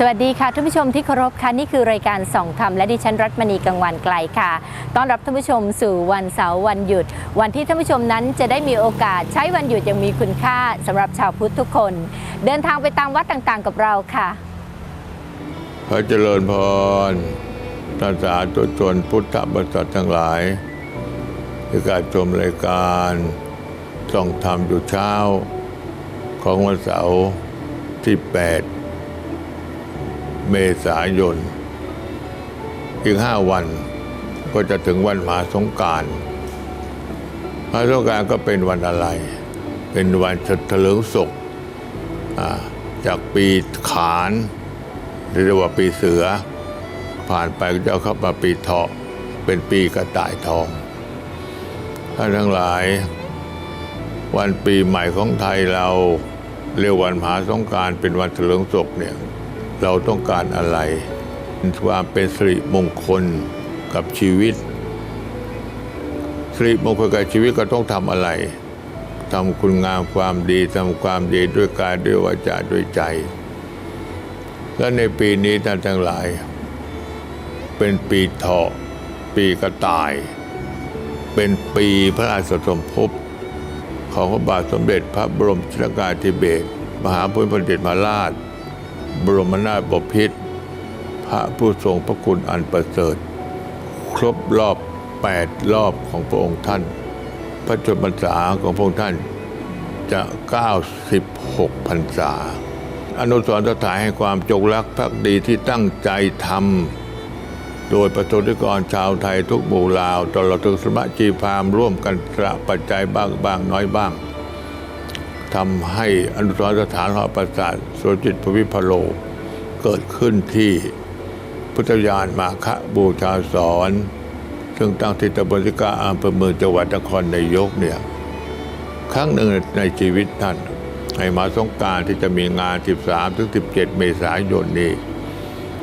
สวัสดีค่ะท่านผู้ชมที่เคารพค่ะนี่คือรายการส่องธรรมและดิฉันรัตมณีกังวันไกลค่ะต้อนรับท่านผู้ชมสู่วันเสาร์วันหยุด วันที่ท่านผู้ชมนั้นจะได้มีโอกาสใช้วันหยุดอย่างมีคุณค่าสำหรับชาวพุทธทุกคน เดินทางไปตามวัดต่างๆ กับเราค่ะ พระเจริญพรท่านสาธุชนพุทธบริษัททั้งหลายที่การชมรายการส่องธรรมอยู่เช้า ของวันเสาร์ที่ 8 เมษายน อีกห้าวันก็จะถึงวันมหาสงการมหาสงการก็เป็นวันอะไร เป็นวันเถลิงศกจากปีขานเรียกว่าปีเสือ ผ่านไปก็จะเข้ามาปีเถาะเป็นปีกระต่ายทองท่านทั้งหลาย วันปีใหม่ของไทยเราเรียกวันมหาสงการเป็นวันเถลิงศกเนี่ย เราต้องการอะไรความเป็นสิริมงคลกับชีวิตสิริมงคลกับชีวิตก็ต้องทำอะไรทำคุณงามความดีทำความดีด้วยกายด้วยวาจาด้วยใจ และในปีนี้ท่านทั้งหลาย เป็นปีเถาะปีกระต่าย เป็นปีพระราชสมภพของพระบาทสมเด็จพระบรมชนกาธิเบศรมหาภูมิพลอดุลยราช บรมนาถบพิตรพระผู้ทรงพระคุณอันประเสริฐ ครบรอบ 8 รอบของพระองค์ท่าน พระชนมพรรษาของพระองค์ท่านจะ 96พรรษา อนุสรณ์สถานให้ความจงรักภักดีที่ตั้งใจทำโดยประชาชนกรชาวไทยทุกหมู่เหล่าตลอดถึงสมณจีพรามร่วมกันสละปัจจัยบ้างบางน้อยบ้าง ทำให้อนุสรสถานหอประสาทโสจิตพวิพโล เกิดขึ้นที่พุทธยานมาคะบูชาสอนซึ่งตั้งที่ตบลสิกาอำเภอเมืองจังหวัดนครนายกเนี่ยครั้งหนึ่งในชีวิตท่านให้มาสงการที่จะมีงาน 13ถึง17 เมษายนนี้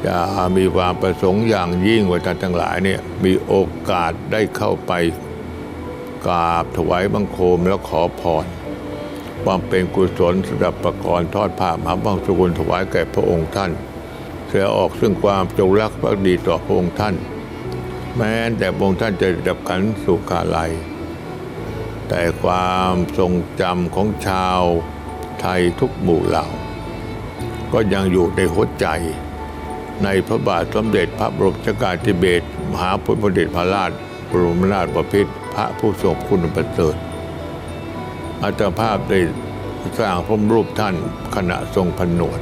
จะมีความประสงค์อย่างยิ่งว่าท่านทั้งหลายเนี่ยมีโอกาสได้เข้าไปกราบถวายบังคมแล้วขอพร ความเป็นกุศลสำหรับประกรณ์ทอดผ้ามหาบังสุกุลถวายแก่พระองค์ท่านเสียออกซึ่งความจงรักภักดีต่อพระองค์ท่าน แม้แต่พระองค์ท่านจะดับขันสุขาลัย แต่ความทรงจำของชาวไทยทุกหมู่เหล่า ก็ยังอยู่ในหัวใจ ในพระบาทสมเด็จพระบรมชกาธิเบศรมหาภูมิพลอดุลยราชบรมนาถบพิตรพระผู้ทรงคุณประเสริฐ อาตภาพได้สร้างพระรูปท่านขณะทรงผนวด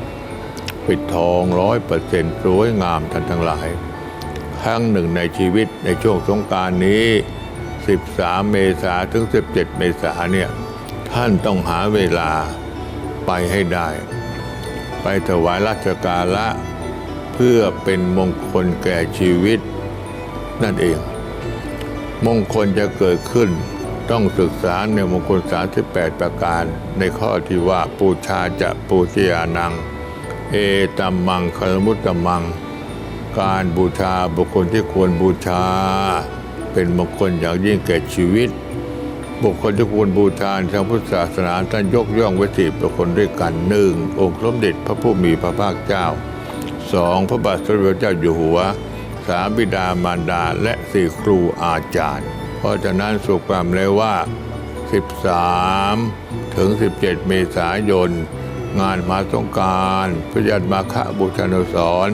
ปิดทองร้อยเปอร์เซ็นต์สวยงามท่านทั้งหลาย ครั้งหนึ่งในชีวิตในช่วงสงการนี้ 13 เมษาถึง 17 เมษาเนี่ยท่านต้องหาเวลาไปให้ได้ ไปถวายราชการะเพื่อเป็นมงคลแก่ชีวิตนั่นเอง มงคลจะเกิดขึ้น ต้องศึกษาในมงคล38ประการ ในข้อที่ว่าปูชาจะปูชยานัง เอตัมมังคลมุตตมัง การบูชาบุคคลที่ควรบูชา เป็นมงคลอย่างยิ่งแก่ชีวิต บุคคลที่ควรบูชาทางพุทธศาสนาท่านยกย่องไว้สี่บุคคลด้วยกันหนึ่งองค์สมเด็จพระผู้มีพระภาคเจ้าสองพระบาทสมเด็จพระเจ้าอยู่หัวสามบิดามารดาและสี่ครูอาจารย์ เพราะฉะนั้นสุความเลยว่า 13 ถึง 17 เมษายน งานมหาสงการพระยันมาฆบูชานุสร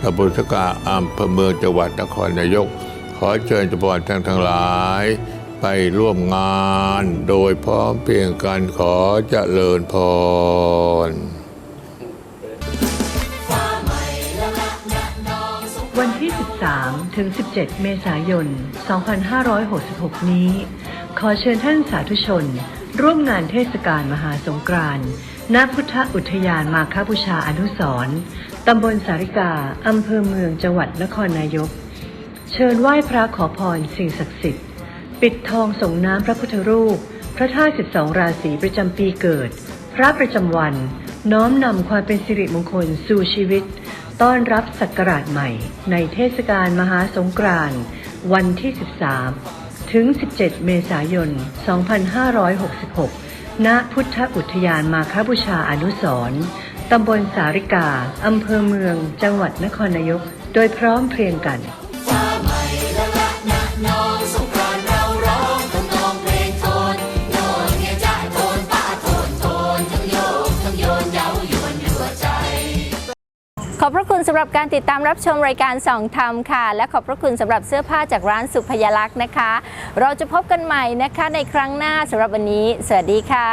ตำบลสกาอำเภอเมืองจังหวัดนครนายก ขอเชิญเฉพาะท่านทั้งหลาย ไปร่วมงานโดยพร้อมเพียงกันขอเจริญพร ถึง 17 เมษายน 2566 นี้ ขอเชิญท่านสาธุชน ร่วมงานเทศกาลมหาสงกรานต์ณพุทธอุทยานมาคบูชาอนุสรณ์ตำบลสาริกา อำเภอเมืองจังหวัดนครนายก เชิญไหว้พระขอพรสิ่งศักดิ์สิทธิ์ ปิดทองส่งน้ำพระพุทธรูป พระธาตุ12 ราศีประจำปีเกิด พระประจำวัน น้อมนำความเป็นสิริมงคลสู่ชีวิต ต้อนรับศักราชใหม่ ในเทศกาลมหาสงกรานต์วันที่ 13 ถึง 17 เมษายน 2566 ณ พุทธอุทยานมาคบูชาอนุสรณ์ตำบลสาริกา อำเภอเมือง จังหวัดนครนายก โดยพร้อมเพรียงกัน อบพระคุณสำหรับการติดตามรับชมรายการสองธรรมค่ะ และขอบพระคุณสำหรับเสื้อผ้าจากร้านสุพยลักษณ์นะคะ เราจะพบกันใหม่นะคะในครั้งหน้าสำหรับวันนี้ สวัสดีค่ะ